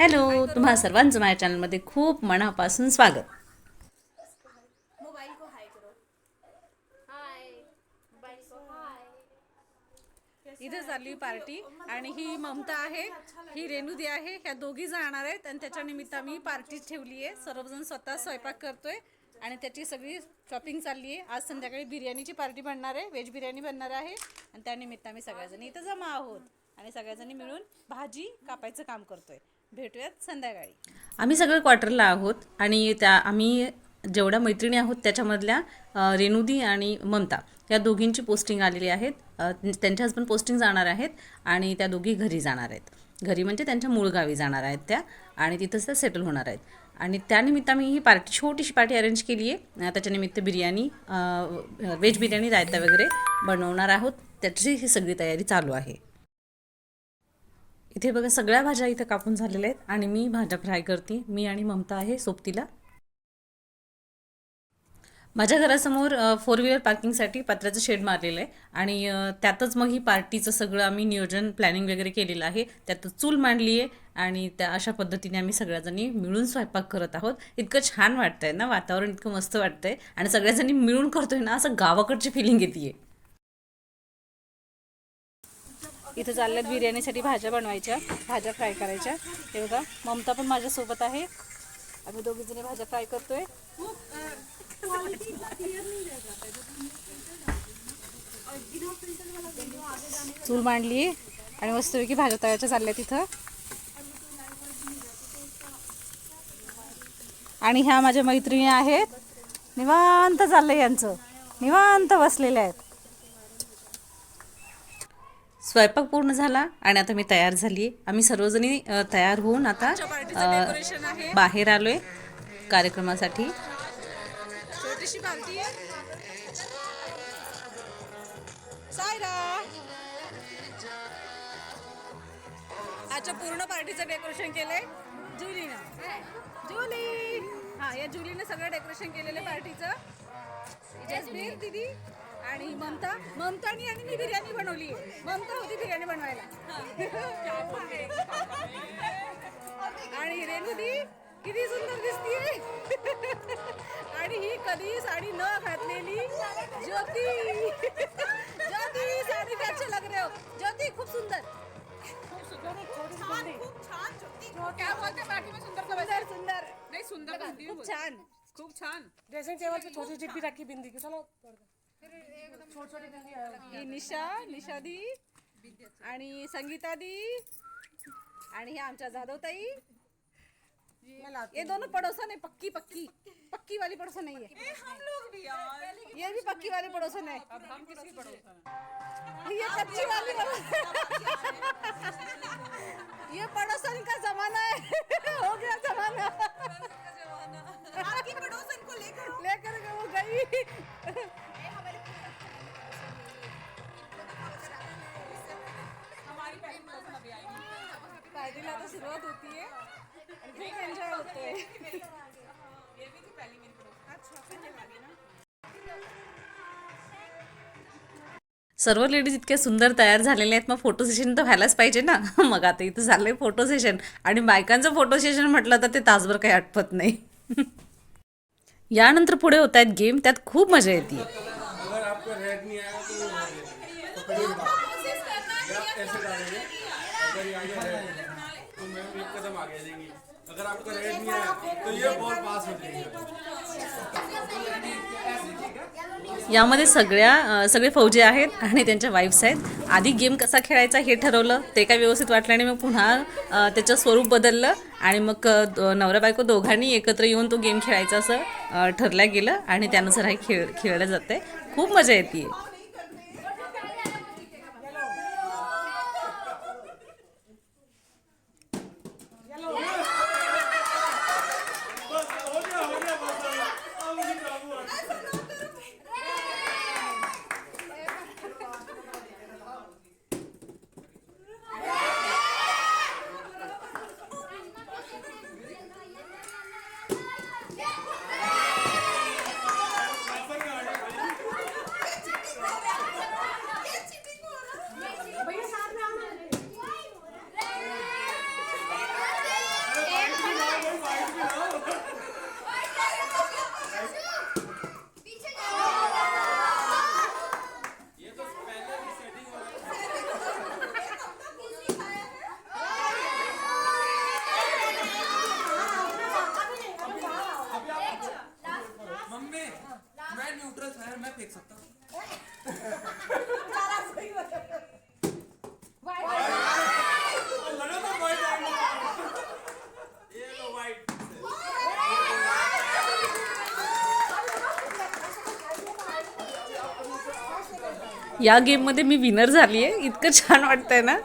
Hello तुम्हा सर्वांचं माझ्या चॅनलमध्ये खूप मनापासून स्वागत. मोबाइल को हाई करो. हाय. मोबाइल को हाय. इथे चालली पार्टी आणि ही ममता आहे ही रेणुदी आहे ह्या दोघी जाणार आहेत आणि त्याच्या निमित्त मी पार्टी ठेवली आहे. सर्वजण स्वतः स्वयंपाक करतोय आणि त्याची सगळी शॉपिंग चालली आहे. आज संध्याकाळी बिर्याणीची पार्टी बनणार आहे व्हेज बिर्याणी बनणार आहे आणि त्यानिमित्त आम्ही सगळ्याजणी इथं जमा आहोत आणि सगळ्याजणी मिळून भाजी कापायचं काम करतोय. भेटूयात संध्याकाळी. आम्ही सगळे क्वार्टरला आहोत आणि त्या आम्ही जेवढ्या मैत्रिणी आहोत त्याच्यामधल्या अ, रेणुदी आणि ममता या दोघींची पोस्टिंग आलेली आहेत. अ, त्यांच्या हस्बंड पोस्टिंग जाणार आहेत आणि त्या दोघी घरी जाणार आहेत. घरी म्हणजे त्यांच्या मूळ गावी जाणार आहेत त्या आणि तिथंच त्या सेटल होणार आहेत. आणि त्यानिमित्त आम्ही ही पार्टी छोटीशी पार्टी अरेंज केली आहे. त्याच्यानिमित्त बिर्याणी व्हेज बिर्याणी रायता वगैरे बनवणार आहोत. त्याची ही सगळी तयारी चालू आहे. इथे बघा सगळ्या भाज्या इथे कापून झालेल्या आहेत आणि मी भाज्या फ्राय करते. मी आणि ममता आहे सोबतीला. माझ्या घरासमोर फोर व्हीलर पार्किंगसाठी पत्र्याचं शेड मारलेलं आहे आणि त्यातच मग ही पार्टीचं सगळं आम्ही नियोजन प्लॅनिंग वगैरे केलेलं आहे. त्यातच चूल मांडली आहे आणि त्या अशा पद्धतीने आम्ही सगळ्याजणी मिळून स्वयंपाक करत आहोत. इतकं छान वाटतंय ना वातावरण इतकं मस्त वाटतंय आणि सगळ्याजणी मिळून करतोय ना असं गावाकडची फिलिंग येते इथं चालल्यात बिर्याणीसाठी भाज्या बनवायच्या भाज्या फ्राय करायच्या. हे बघा ममता पण माझ्यासोबत आहे. आम्ही दोघी जणी भाज्या फ्राय करतोय. चूल मांडली आणि मस्तपैकी भाज्या तळायच्या चालल्या तिथं आणि ह्या माझ्या मैत्रिणी आहेत. निवांत चाललंय यांचं. निवांत बसलेल्या आहेत. स्वयंपाक पूर्ण झाला आणि आता मी तयार झाली आम्ही सर्वजणी तयार होऊन आता बाहेर कार्यक्रमासाठी. पार्टी आहे सायरा. आजच्या पूर्ण पार्टीचं डेकोरेशन केलंय जुलीनं. जुली. हा या जुलीनं सगळं डेकोरेशन केलेलं पार्टीचं. दिदी. आणि ममता ममतानी आणि मी बिर्याणी बनवली ममता होती बिर्याणी बनवायला. आणि रेणुदी किती सुंदर दिसतीये. आणि ही कधी साडी न घातलेली ज्योती. ज्योती साडी अच्छे लग रहे हो. ज्योती खूप सुंदर. क्या बोलते बाकी में सुंदर. सुंदर सुंदर नाही सुंदर खूप छान. खूप छान. ड्रेसिंग टेबल पे छोटी चिट्ठी रखी बिंदी. की चलो ही निशा निशा दी आणि संगीता दी आणि हे आमच्या जाधवताई. ये दोनों पड़ोसन है पक्की पक्की. पक्की वाली पड़ोसन नहीं है हम लोग भी यार. ये भी पक्की वाली पड़ोसन है अब हम किसकी पड़ोसन ये कच्ची वाली पड़ोसन ये पड़ोसन का जमाना है. हो गया जमाना. आपकी पड़ोसन को लेकर लेकर वो गई. होते ये भी थी पहली मेरी अच्छा पहले वाली ना सर्व लेडीज इतक्या सुंदर तयार झालेल्या आहेत मग फोटो सेशन तर व्हायलाच पाहिजे ना? मग आता इथं झालं फोटो सेशन आणि बायकांचं फोटो सेशन म्हटलं तर ते तासभर काही आठवत नाही. यानंतर पुढे होत आहेत गेम त्यात खूप मजा येते. तो अगर आपका रेड नहीं है तो ये बॉल पास हो जाएगी। यामध्ये सगळ्या सगळे फौजे आहेत आणि त्यांच्या वाईफ्स आहेत. आधी गेम कसा खेळायचा हे ठरवलं ते काय व्यवस्थित वाटलं आणि मग पुन्हा त्याचं स्वरूप बदललं आणि मग नवरा बायको दोघांनी एकत्र येऊन तो गेम खेळायचा असं ठरल्या ठरलं गेलं आणि त्यानुसार हे खेळ खेळलं जातं खूप मजा येते या गेममध्ये मी विनर झाली आहे इतकं छान वाटतंय ना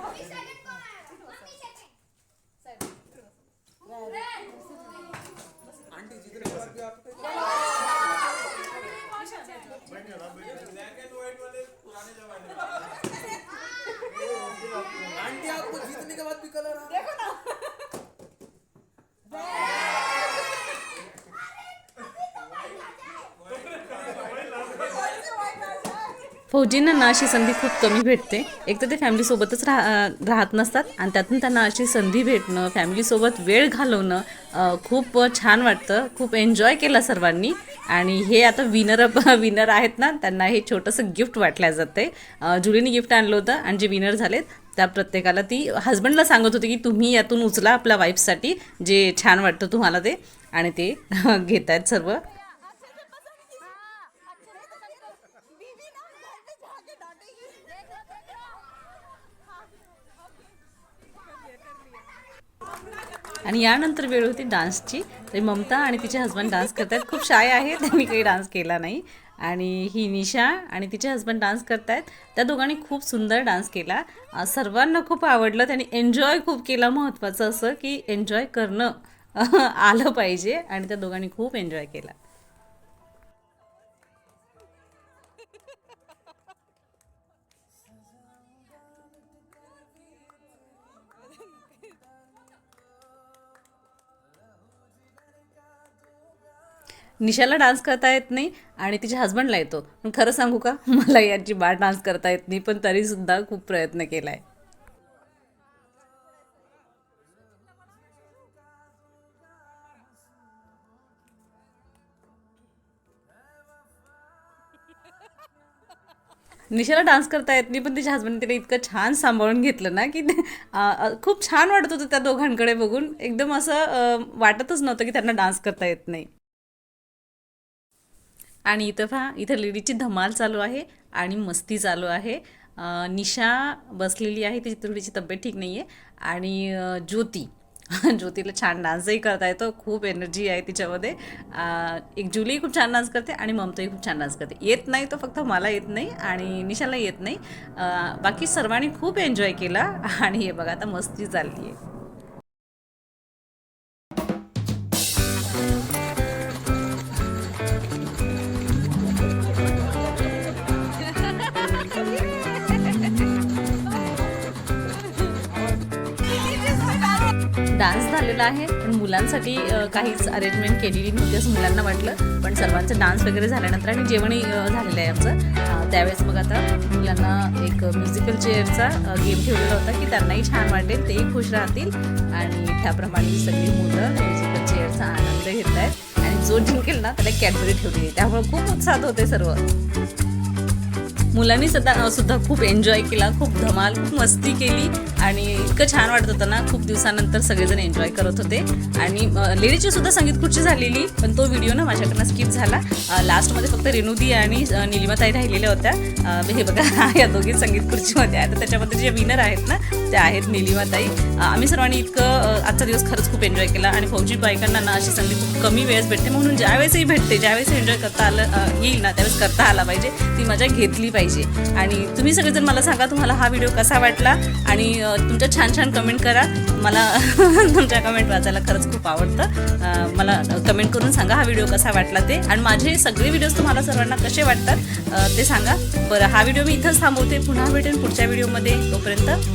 Black and white वाले पुराने जमाने में। आंटी आपको जीतने के बाद भी कलर आ रहा है। हो, फौजींना ना अशी संधी खूप कमी भेटते. एक तर ते फॅमिलीसोबतच राह राहत नसतात आणि त्यातून त्यांना अशी संधी भेटणं फॅमिलीसोबत वेळ घालवणं खूप छान वाटतं. खूप एन्जॉय केला सर्वांनी. आणि हे आता विनर विनर आहेत ना त्यांना हे छोटंसं गिफ्ट वाटल्या जाते. जुलीने गिफ्ट आणलं होतं आणि जे विनर झालेत त्या प्रत्येकाला ती हस्बंडला सांगत होती की तुम्ही यातून उचला आपल्या वाईफसाठी जे छान वाटतं तुम्हाला ते. आणि ते घेत आहेत सर्व. आणि यानंतर वेळ होती डान्सची. तर ममता आणि तिचे हस्बंड डान्स करतात खूप शाय आहे त्यांनी काही डान्स केला नाही. आणि ही निशा आणि तिचे हस्बंड डान्स करतायत. त्या दोघांनी खूप सुंदर डान्स केला. सर्वांना खूप आवडलं. त्यांनी एन्जॉय खूप केला. महत्त्वाचं असं की एन्जॉय करणं आलं पाहिजे. आणि त्या दोघांनी खूप एन्जॉय केला. निशाला डान्स करता येत नाही आणि तिच्या हस्बंडला येतो. पण खरं सांगू का? मला याची बाळ डान्स करता येत नाही पण तरीसुद्धा खूप प्रयत्न केला आहे निशाला डान्स करता येत नाही पण तिच्या हस्बंड तिला इतकं छान सांभाळून घेतलं ना की खूप छान वाटत होतं त्या दोघांकडे बघून. एकदम असं वाटतच नव्हतं की त्यांना डान्स करता येत नाही. आणि इथं पहा इथं लेडीची धमाल चालू आहे आणि मस्ती चालू आहे. निशा बसलेली आहे तिची थोडीची तब्येत ठीक नाही आहे आणि ज्योती. ज्योतीला छान डान्सही करता येतो खूप एनर्जी आहे तिच्यामध्ये. एक जुलीही खूप छान डान्स करते आणि ममताही खूप छान डान्स करते. येत नाही तो फक्त मला येत नाही आणि निशाला येत नाही. बाकी सर्वांनी खूप एन्जॉय केला आणि हे बघा आता मस्ती चालली आहे डान्स झालेला आहे पण मुलांसाठी काहीच अरेंजमेंट केलेली नव्हती असं मुलांना वाटलं. पण सर्वांचं डान्स वगैरे झाल्यानंतर आणि जेवणही झालेलं आहे आमचं. त्यावेळेस मग आता मुलांना एक म्युझिकल चेअरचा गेम ठेवलेला होता की त्यांनाही छान वाटेल तेही खुश राहतील. आणि त्याप्रमाणे सगळी मुलं म्युझिकल चेअरचा आनंद घेत आहेत आणि जो जिंकेल ना त्याला कॅडबरी ठेवली. आहे त्यामुळे खूप उत्साहात होते सर्व. मुलांनी सुद्धा सुद्धा खूप एन्जॉय केला खूप धमाल खूप मस्ती केली आणि इतकं छान वाटत होतं ना खूप दिवसानंतर सगळेजण एन्जॉय करत होते. आणि लेडीची सुद्धा संगीत खुर्ची झालेली पण तो व्हिडिओ ना माझ्याकडनं स्किप झाला. लास्टमध्ये फक्त रेणुदी आणि निलिमाताई राहिलेल्या होत्या. हे बघा या दोघी संगीत खुर्चीमध्ये आहे तर त्याच्यामध्ये जे विनर आहेत ना त्या आहेत निलिमाताई. आम्ही सर्वांनी इतकं आजचा दिवस खरंच खूप एन्जॉय केला आणि फौजी बायकांना ना अशी संधी खूप कमी वेळेस भेटते. म्हणून ज्यावेळेसही भेटते ज्यावेळेस एन्जॉय करता आलं येईल ना त्यावेळेस करता आला पाहिजे. ती मजा घेतली पाहिजे. आणि तुम्ही सगळेजण मला सांगा तुम्हाला हा व्हिडिओ कसा वाटला आणि तुमच्या छान छान कमेंट करा. मला तुमच्या कमेंट वाचायला खरंच खूप आवडतं. मला कमेंट करून सांगा हा व्हिडिओ कसा वाटला ते. आणि माझे सगळे व्हिडिओज तुम्हाला सर्वांना कसे वाटतात ते सांगा. बरं हा व्हिडिओ मी इथंच थांबवते. पुन्हा भेटेन पुढच्या व्हिडिओमध्ये तोपर्यंत बाय